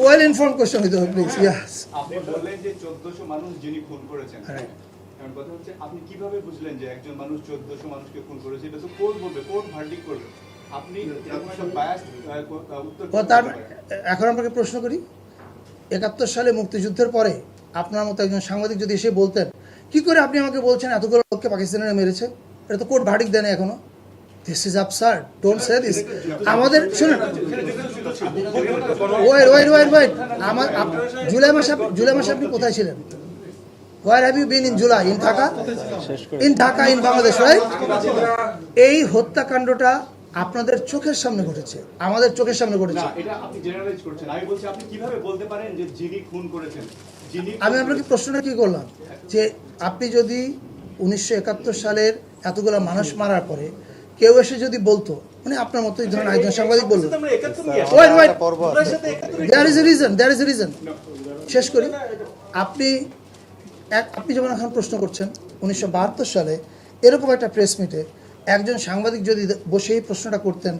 Well inform question হইতে হবে please ইয়াস আপনি বললেন যে চোদ্দশো মানুষ যিনি খুন করেছেন. কারণ কথা হচ্ছে আপনি কীভাবে বুঝলেন যে একজন মানুষ চোদ্দশো মানুষকে খুন করেছে? এটা তো কোর্ট বলবে কোর্ট ভার্ডিক করবে। আপনি এরকম একটা বায়াস উত্তর তার এখন আপনাকে প্রশ্ন করি একাত্তর সালে মুক্তিযুদ্ধের পরে আপনার মতো একজন সাংবাদিক যদি এসে বলতেন কি করে আপনি আমাকে বলছেন এতগুলো লোককে পাকিস্তানিরা মেরেছে? এটা তো কোর্ট ভার্ডিক দেয় না এখনও। This is absurd don't say this আমাদের শুনুন। Wait wait wait wait. আমার জুলাই মাসে জুলাই মাসে আপনি কোথায় ছিলেন? Where have you been in July in Dhaka in Dhaka in Bangladesh right এই হত্যাকাণ্ডটা আপনাদের চোখের সামনে ঘটেছে। আমাদের চোখের সামনে ঘটেছে। আমি আপনাকে প্রশ্নটা কি করলাম? যে আপনি যদি উনিশশো একাত্তর সালের এতগুলো মানুষ মারার পরে কেউ এসে যদি বলতো মানে আপনার মতো এই ধরনের একজন সাংবাদিক বলল wait wait there is a reason there is a reason শেষ করি। আপনি এক আপনি যেমন এখন প্রশ্ন করছেন উনিশশো বাহাত্তর সালে এরকম একটা প্রেস মিটে একজন সাংবাদিক যদি বসে এই প্রশ্নটা করতেন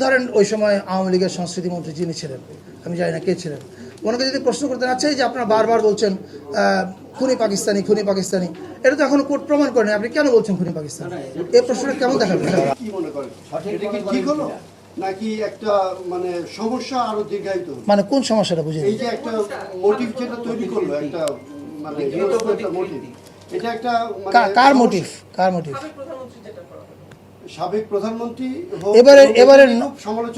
ধরেন ওই সময় আওয়ামী লীগের সংস্কৃতি মন্ত্রী যিনি ছিলেন আমি জানি না কে ছিলেন ওনাকে যদি প্রশ্ন করতে আচ্ছা এই যে আপনারা বারবার বলছেন আহ, খুনি পাকিস্তানি খুনি পাকিস্তানি এটা তো এখনও কোর্ট প্রমাণ করেনি। আপনি কেন বলছেন খুনি পাকিস্তানি? এই প্রশ্নটা কেমন দেখাবেন? কি মনে করেন? এটা কি ঠিক হলো? নাকি একটা মানে সমস্যা আরও দীর্ঘায়িত মানে কোন সমস্যাটা বুঝে এই যে একটা মোটিভ যেটা তৈরি করল একটা মানে হিংস্র একটা মোটিভ এটা একটা মানে কার মোটিভ কার মোটিভ সাবেক প্রধানমন্ত্রী এবারে এবারে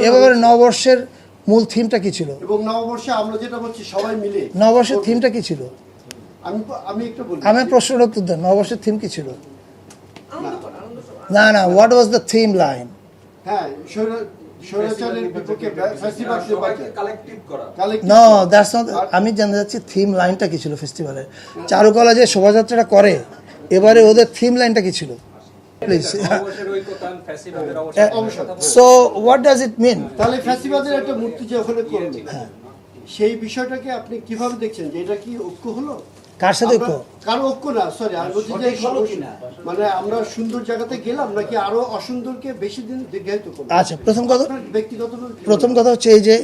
এবারে নববর্ষের মূল থিমটা কি ছিল? এবং নববর্ষে আমরা যেটা বলছি সবাই মিলে নববর্ষের থিমটা কি ছিল? আমি আমি একটু বলি। আমি প্রশ্নের উত্তর দেন। নববর্ষের থিম কি ছিল? না। না what was the theme line হ্যাঁ স্বৈরা- স্বৈরাচারের বিপক্ষে ফেস্টিভাল কালেক্টিভ করা। নো দ্যাটস নট আমি জানতে চাচ্ছি থিম লাইনটা কি ছিল ফেস্টিভ্যালের চারুকলা যে শোভাযাত্রাটা করে এবারে ওদের থিম লাইনটা কি ছিল? Please so what does it mean তাহলে ফ্যাসিবাদের একটা মূর্তি যে ওখানে করল। সেই বিষয়টাকে আপনি কীভাবে দেখছেন যে এটা কি ঐক্য হলো? কার সাথে ঐক্য? কারও ঐক্য না সরি আমি বলছি যে মানে আমরা সুন্দর জায়গাতে গেলাম নাকি আরও অসুন্দরকে বেশি দিন দীর্ঘায়িত করব আচ্ছা প্রথম কথা ব্যক্তিগত প্রথম কথা হচ্ছে এই যে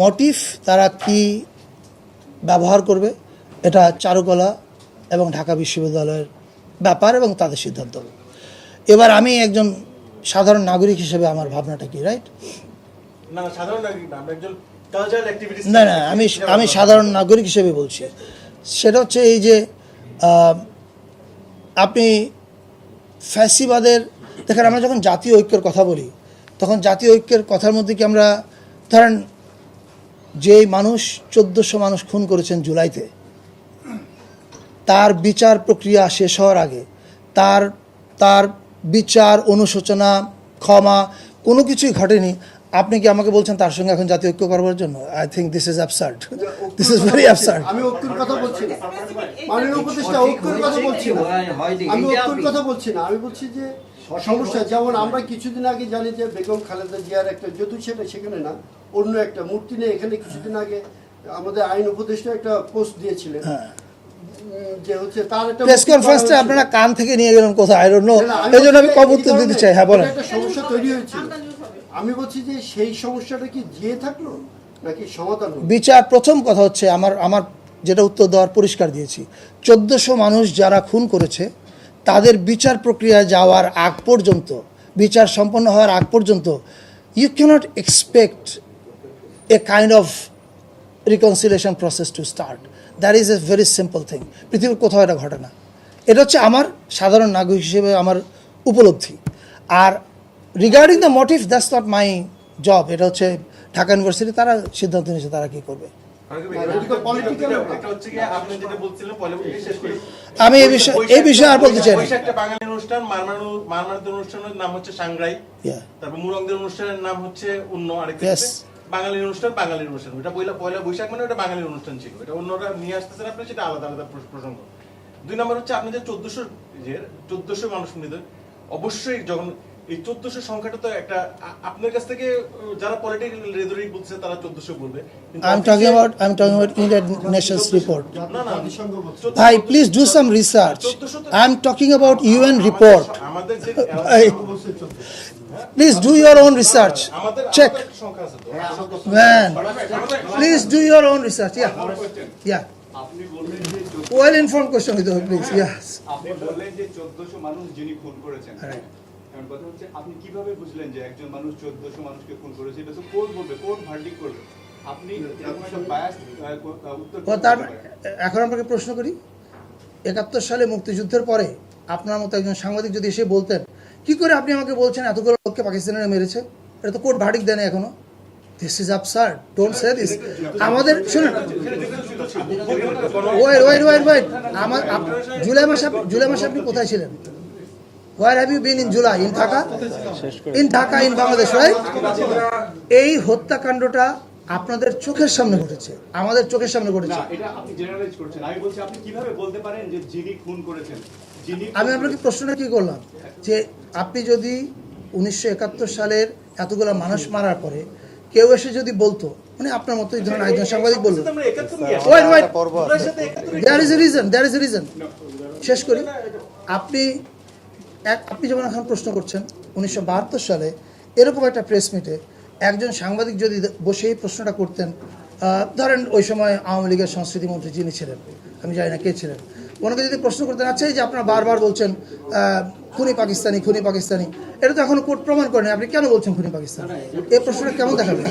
মোটিভ তারা কি ব্যবহার করবে? এটা চারুকলা এবং ঢাকা বিশ্ববিদ্যালয়ের ব্যাপার এবং তাদের সিদ্ধান্ত। এবার আমি একজন সাধারণ নাগরিক হিসেবে আমার ভাবনাটা কি রাইট না না, আমি আমি সাধারণ নাগরিক হিসেবে বলছি। সেটা হচ্ছে এই যে আপনি ফ্যাসিবাদের দেখেন আমরা যখন জাতীয় ঐক্যের কথা বলি তখন জাতীয় ঐক্যের কথার মধ্যে কি আমরা ধরেন যেই মানুষ চোদ্দোশো মানুষ খুন করেছেন জুলাইতে তার বিচার প্রক্রিয়া শেষ হওয়ার আগে তার তার বিচার অনুশোচনা ক্ষমা কোনো কিছুই ঘটেনি। আপনি কি আমাকে বলছেন তার সঙ্গে এখন জাতীয় ঐক্য করবার জন্য? I think this is absurd this is very absurd আমি ঐক্যের কথা বলছি না। মাননীয় উপদেষ্টা ঐক্যের কথা বলছি না। আমি ঐক্যের কথা বলছি না। আমি বলছি যে সমস্যা যেমন আমরা কিছুদিন আগে জানি যে বেগম খালেদা জিয়ার একটা যদু সেটা সেখানে না অন্য একটা মূর্তি নিয়ে এখানে কিছুদিন আগে আমাদের আইন উপদেষ্টা একটা পোস্ট দিয়েছিলেন। প্রেস কনফারেন্সটা আপনারা কান থেকে নিয়ে গেলেন কোথায়? আই ডোন্ট নো এই জন্য আমি কব উত্তর দিতে চাই হ্যাঁ বলেন। সমস্যা তৈরি হয়েছিল। আমি বলছি যে সেই সমস্যাটা কি জিয়ে থাকল নাকি সমাধান হলো? বিচার প্রথম কথা হচ্ছে আমার আমার যেটা উত্তর দেওয়ার পরিষ্কার দিয়েছি। চোদ্দোশো মানুষ যারা খুন করেছে তাদের বিচার প্রক্রিয়া যাওয়ার আগ পর্যন্ত বিচার সম্পন্ন হওয়ার আগ পর্যন্ত you can't expect a kind of reconciliation process to start that is a very simple thing পৃথিবীর কোথাও এটা ঘটে না। এটা হচ্ছে আমার সাধারণ নাগরিক হিসেবে আমার উপলব্ধি। আর regarding the motive that's not my job এটা হচ্ছে ঢাকা ইউনিভার্সিটি তারা সিদ্ধান্ত নিয়েছে তারা কী করবে। একটা আমি এই বিষয়ে এই বিষয়ে আর বলতে চাই বৈশাখটা বাঙালি অনুষ্ঠান মারমানু মারমানদের অনুষ্ঠানের নাম হচ্ছে সাংগ্রাই. তারপর মুরংদের অনুষ্ঠানের নাম হচ্ছে অন্য আরেক Yes. বাঙালির অনুষ্ঠান বাঙালির অনুষ্ঠান। ওটা পয়লা পয়লা বৈশাখ মানে ওটা বাঙালির অনুষ্ঠান ছিল। এটা অন্যরা নিয়ে আসতেছেন আপনি সেটা আলাদা আলাদা প্রসঙ্গ। দুই নম্বর হচ্ছে আপনি যে চোদ্দশো যে চোদ্দশো মানুষ মৃত অবশ্যই যখন এই চোদ্দশো সংখ্যাটা তো একটা আপনার কাছ থেকে যারা পলিটিক্যাল রেদরিক বলছে তারা চোদ্দশো বলবে। I am talking about I am talking about United Nations report না না। জাতিসংঘ বলছে। চোদ্দশো- ভাই please do some research I am talking about UN report আমাদের যে. Please do your own research check man please do your own research yeah yeah আপনি বললেন যে চোদ্দ- ওয়েল ইনফর্ম কোয়েশ্চন হইতে হবে প্লিজ ইয়াস আপনি বললেন যে চোদ্দশো মানুষ যিনি খুন করেছেন. এখন কথা হচ্ছে আপনি কীভাবে বুঝলেন যে একজন মানুষ চোদ্দশো মানুষকে খুন করেছে? এটা তো কোর্ট বলবে কোর্ট ভার্ডিক করবে? আপনি এরকম একটা আহ, উত্তর তার। এখন আপনাকে প্রশ্ন করি। একাত্তর সালে মুক্তিযুদ্ধের পরে আপনার মতো একজন সাংবাদিক যদি এসে বলতেন কি করে আপনি আমাকে বলছেন এতগুলো লোককে পাকিস্তানিরা মেরেছে? এটা তো কোর্ট ভার্ডিক দেয় না এখনও। This is absurd don't say this আমাদের, শুনুন। ওয়েট ওয়েট ওয়েট ওয়েট আমার জুলাই মাসে জুলাই মাসে আপনি কোথায় ছিলেন? Where have you been in July in Dhaka in Dhaka in Bangladesh right এই হত্যাকাণ্ডটা আপনাদের চোখের সামনে ঘটেছে। আমাদের চোখের সামনে ঘটেছে। এটা আপনি জেনারেলাইজ করছেন। আমি বলছি, আপনি কীভাবে বলতে পারেন যে যিনি খুন করেছেন? আমি আপনাকে প্রশ্নটা কি করলাম? যে আপনি যদি উনিশশো একাত্তর সালের এতগুলো মানুষ মারার পরে কেউ এসে যদি বলতো মানে আপনার মতো এই ধরনের একজন সাংবাদিক বলল। There is a reason there is a reason শেষ করি। আপনি এক আপনি যেমন এখন প্রশ্ন করছেন উনিশশো বাহাত্তর সালে এরকম একটা প্রেস মিটে একজন সাংবাদিক যদি বসে এই প্রশ্নটা করতেন আহ, ধরেন ওই সময় আওয়ামী লীগের সংস্কৃতি মন্ত্রী যিনি ছিলেন আমি জানি না কে ছিলেন ওনাকে যদি প্রশ্ন করতে না চাই যে আপনারা বারবার বলছেন খুনি পাকিস্তানি খুনি পাকিস্তানি, এটা তো এখনও কোর্ট প্রমাণ করেনি আপনি কেন বলছেন খুনি পাকিস্তান? এই প্রশ্নটা কেমন দেখাবেন?